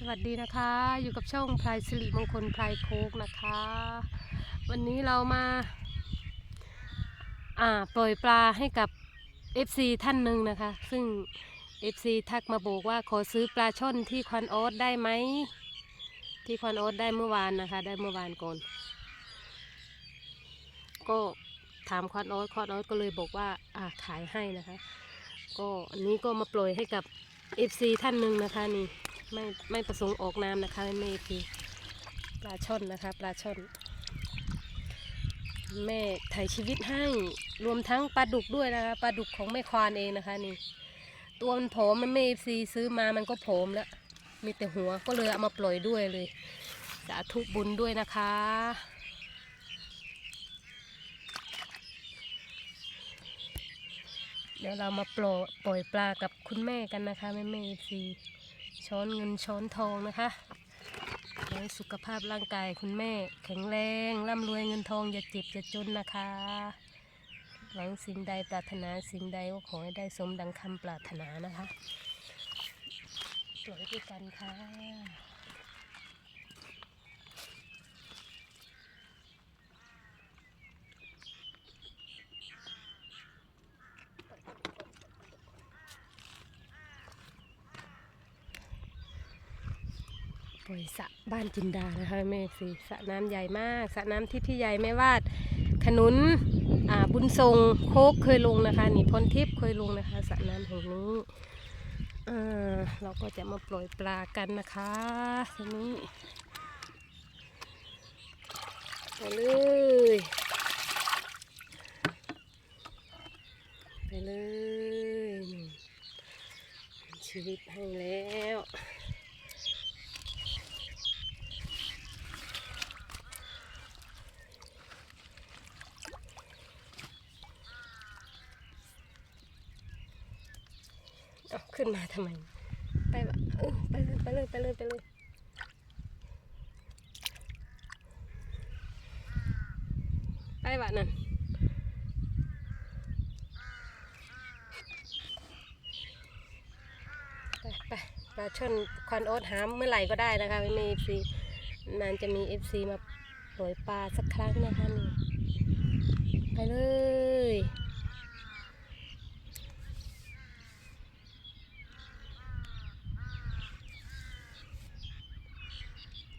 สวัสดีนะคะ อยู่กับช่องพลายสิริมงคลพลายโคกนะคะ วันนี้เรามาอ่าปล่อยปลาให้กับ FC ท่านหนึ่งนะคะ ซึ่ง FC ทักมาบอกว่าขอซื้อปลาช่อนที่ควันโอ๊ตได้ไหม ที่ควันโอ๊ตได้เมื่อวานนะคะ ได้เมื่อวานก่อน ก็ถามควันโอ๊ตควันโอ๊ตก็เลยบอกว่าอ่าขายให้นะคะ ก็อันนี้ก็มาปล่อยให้กับ FC ท่านหนึ่งนะคะนี่ ไม่ไม่ประสงค์ออกนามนะคะไม่คือปลาช่อนนะคะปลาช่อนแม่ถ่ายชีวิตให้รวมทั้งปลาดุกด้วยนะคะปลาดุกของแม่ควานเองนะคะนี่ ตัวมันผอมมันไม่ FC ซื้อมามันก็ผอมแล้วมีแต่หัวก็เลยเอามาปล่อยด้วยเลย สาธุบุญด้วยนะคะ เดี๋ยวเรามาปล่อยปล่อยปลากับคุณแม่กันนะคะแม่แม่ซี ช้อนเงินช้อนทองนะคะขอให้สุขภาพร่างกายคุณแม่ แข็งแรงร่ำรวยเงินทองอย่าเจ็บอย่าจนนะคะ หวังสิ่งใดปรารถนาสิ่งใดก็ขอให้ได้สมดังคำปรารถนานะคะสวยด้วยกันค่ะ สระบ้านจินดานะคะแม่สิสระน้ำใหญ่มากสระน้ำที่พี่ใหญ่แม่วาดขนุนอ่าบุญทรงโคกเคยลงนะคะนี่พรทิพย์เคยลงนะคะสระน้ำแห่งนี้อ่าเราก็จะมาปล่อยปลากันนะคะทีนี้ไปเลยไปเลยชีวิตให้แล้ว เอาขึ้นมาทำไม ไปวะเออไปเลยไปเลยไปเลยไปเลยไปวะนั่นไปไปปลาช่อนควันโอ๊ตหามเมื่อไหร่ก็ได้นะคะไม่มีเอฟซีนานจะมีเอฟซีมาปล่อยปลาสักครั้งนะคะนี่ไปเลย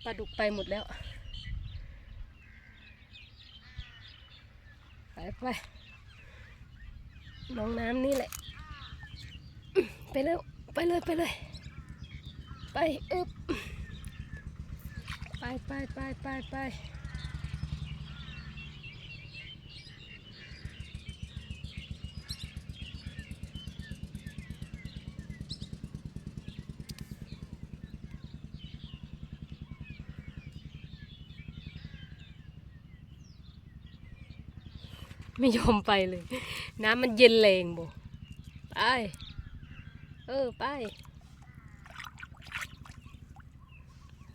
ลาดุกไปหมดแล้ว ไปไปน้องน้ำนี่แหละ ไปเร็วไปเลยไปเลย ไปอึบไปไปไปไปไป ไม่ยอมไปเลย น้ำมันเย็นแรงบ่ไป เออ ไป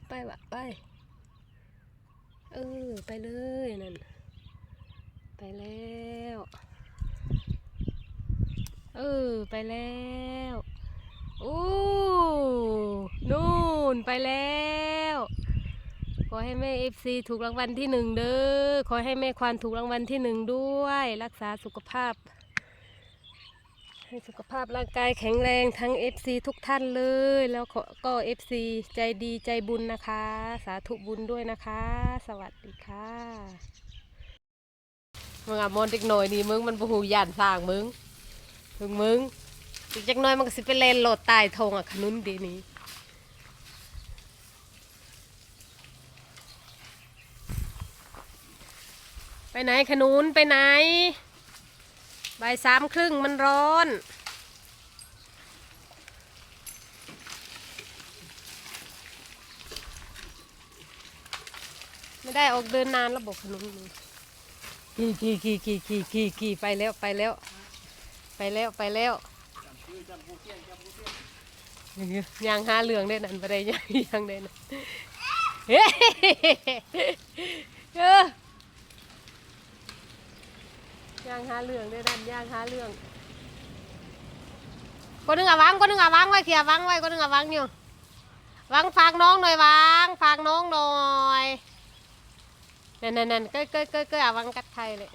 ไปวะไป เออ ไปเลยนั่น ไปแล้ว เออ ไปแล้ว โอ้ นู่น ไปแล้ว ขอให้แม่เอฟซีถูกรางวัลที่หนึ่งเด้อ ขอให้แม่ควานถูกรางวัลที่หนึ่งด้วย รักษาสุขภาพ ให้สุขภาพร่างกายแข็งแรงทั้ง FC ทุกท่านเลย แล้วขอก็ FC ใจดีใจบุญนะคะ สาธุบุญด้วยนะคะ สวัสดีค่ะมึงอะมอนเด็กหน่อยนี่มึงมันบ่หูย่านสร้างมึงมึงมึงอีกจักหน้อยมันก็สิไปเล่นโหลดใต้ทงอะขนุนดีนี้ ไปไหนขนุนไปไหนบ่ายสามครึ่งมันร้อน ไม่ได้ออกเดินนานแล้วบอกขนมนี่กี่กี่กี่กี่กี่กี่ไปแล้วไปแล้ว ไปแล้วไปแล้วยางหาเหลืองได้นั่นไปได้ยังยังได้นั่นเฮ้เออ ย่างหาเหลืองได้นั่นย่างหาเหลืองคนหนึงอะวางคนหนึงอะวางไว้เขียววางไว้คนหนึงอะวางอยู่วางฝากน้องหน่อยวางฝากน้องหน่อยนั่นนั่นนั่นก็ก็ก็ก็วางกัดไทยเลย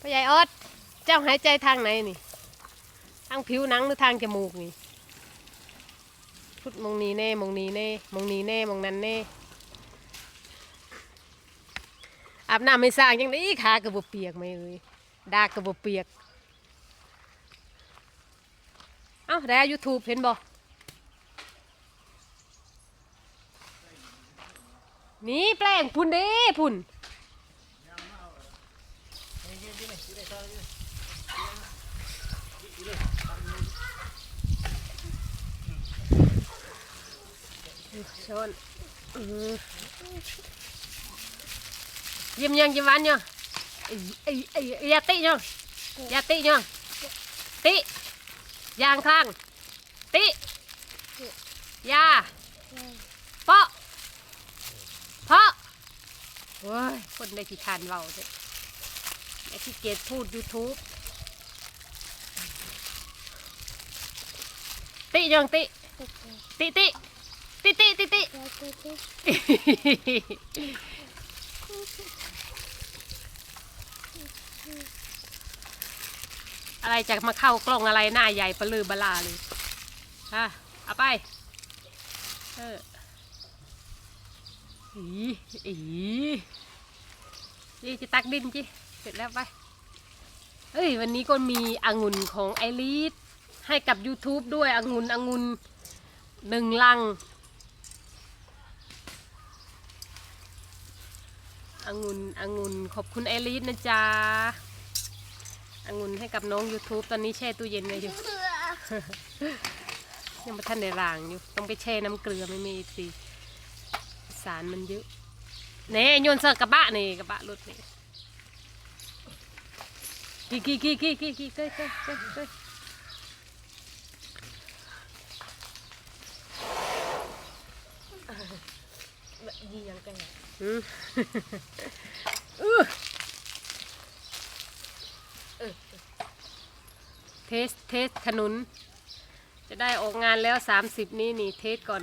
พ่อใหญ่ออดเจ้าหายใจทางไหนนี่ทางผิวหนังหรือทางจมูกนี่พุดมองนี้แน่มองนี้แน่มองนี้แน่มองนั้นแน่ อาบน้ำไม่สร้างยังได้ขากระบบเปียกไหมเอ้ยดากระบบเปียก เอ้าได้ยูทูบเห็นบ่นี่แปลงพุ่นเด้พุ่นชนอือ ยิ้มยังยิ้มหวานยังไอ้ไอ้ไอ้ไอ้อยาติยังอยาติยังติยางข้างติยาเปาะเพาะโอ้ยคนได้ที่ทานเบาเลยไอ้ที่เกดพูดยูทูบติยังติติติติติติติ อะไรจะมาเข้ากล้องอะไรหน้าใหญ่ปลือบลาเลยฮะเอาไป เอออีอีนี่จะตักดินจิเสร็จแล้วไป เอ้ย วันนี้ก็มีองุ่นของไอรีดให้กับ YouTube ด้วยองุ่นองุ่นหนึ่งลัง องุ่นองุ่นขอบคุณไอรีดนะจ๊ะองุ่นให้กับน้อง YouTube ตอนนี้แช่ตู้เย็นไว้อยู่ ยังไม่ทันได้ล้างอยู่ ต้องไปแช่น้ำเกลือไม่มีสิสารมันเยอะเน่โยนเสิร์ฟกระบะนี่กระบะรถนี่กี่กี่กี่กี่กี่กี่เก้ยเก้ยเก้ย เก้ยอืมอื้อเทส เทสขนุน จะได้ออกงานแล้ว30นี้นี่เทสก่อน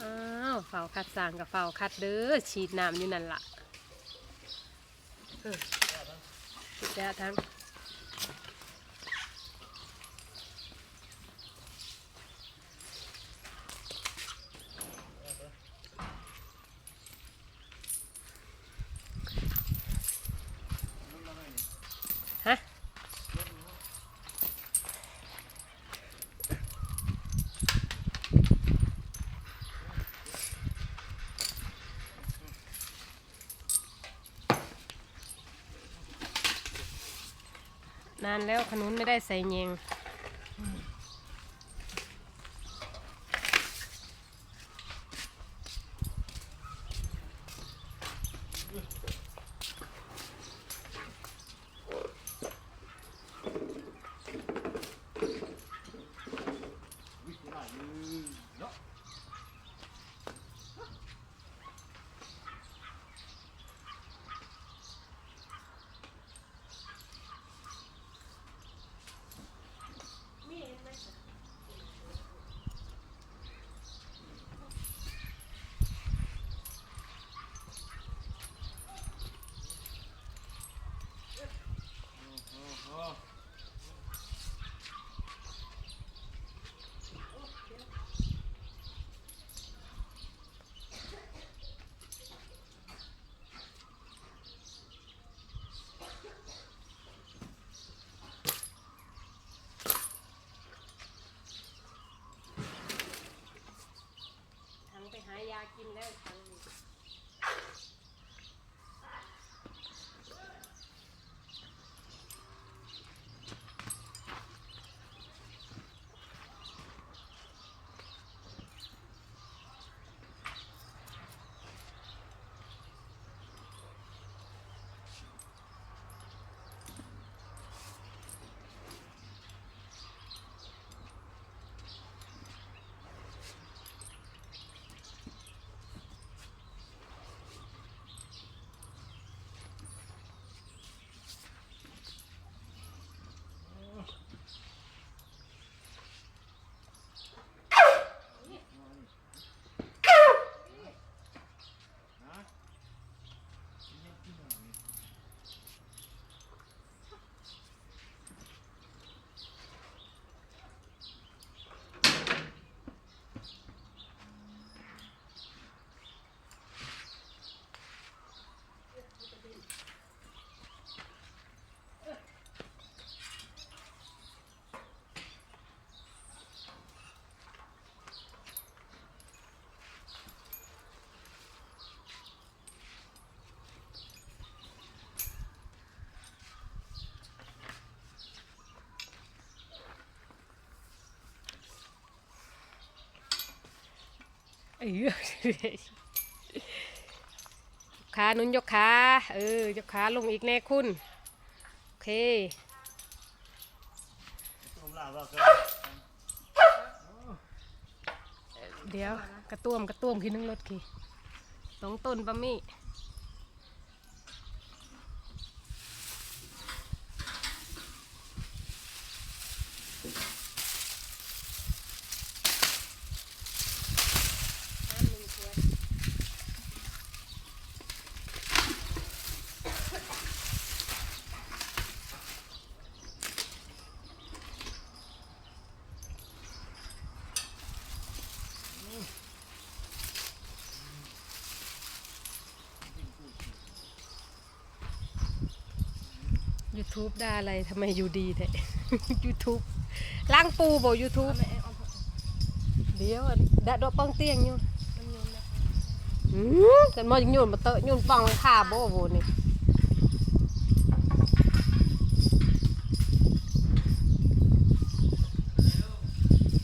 อ้าวเฝ้าคัดสร้างกับเฝ้าคัดเด้อ ฉีดน้ำอยู่นั่นละเออฉีดแล้วทั้งฮะ นานแล้วขนุนไม่ได้ใส่เยง ขาหนุนยกขาเออยกขาลงอีกแน่คุณ โอเคเดี๋ยวกระต้วมกระต้วมขี้นึงรถขี่สองต้นปะมี่ ยูทูบได้อะไรทำไมอยู่ดีแท้ยูทูบล้างปูบอกยูทูบเดี๋ยวดะดอกปังเตียงอยู่อืมกันมาจังโยนมาเตอะโยนปังขาโบโบนี่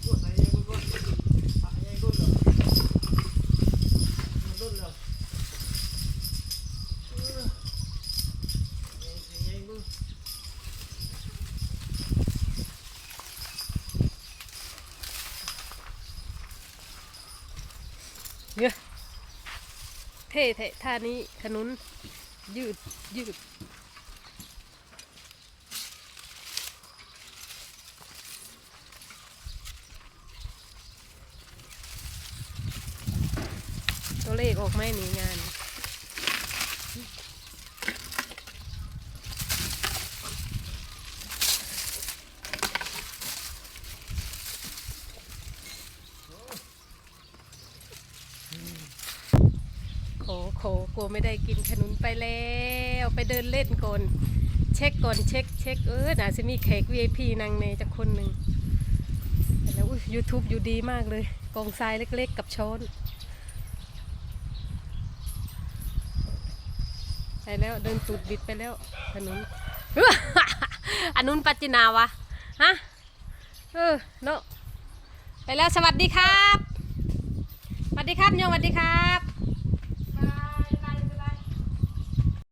กดไอ้ยังกดไอ้ยังกดเหรอมันกดเหรอเออไอ้ยังกด เนี่ย เท่เท่ท่านี้ขนุนยืดยืดตัวเลขออกไม่หนีงาน โขโขกลัวไม่ได้กินขนุน ไปแล้วไปเดินเล่นก่อน เช็คก่อนเช็คเช็คเออน่าจะมีแขก VIP นางเนจากคนหนึ่งแต่แล้วยูทูบอยู่ดีมากเลยกองทรายเล็กๆ กับช้อนไปแล้วเดินตูดบิดไปแล้วขนุนอันนุนปัจจินาวะฮะเออเนาะไปแล้วสวัสดีครับสวัสดีครับโยมสวัสดีครับ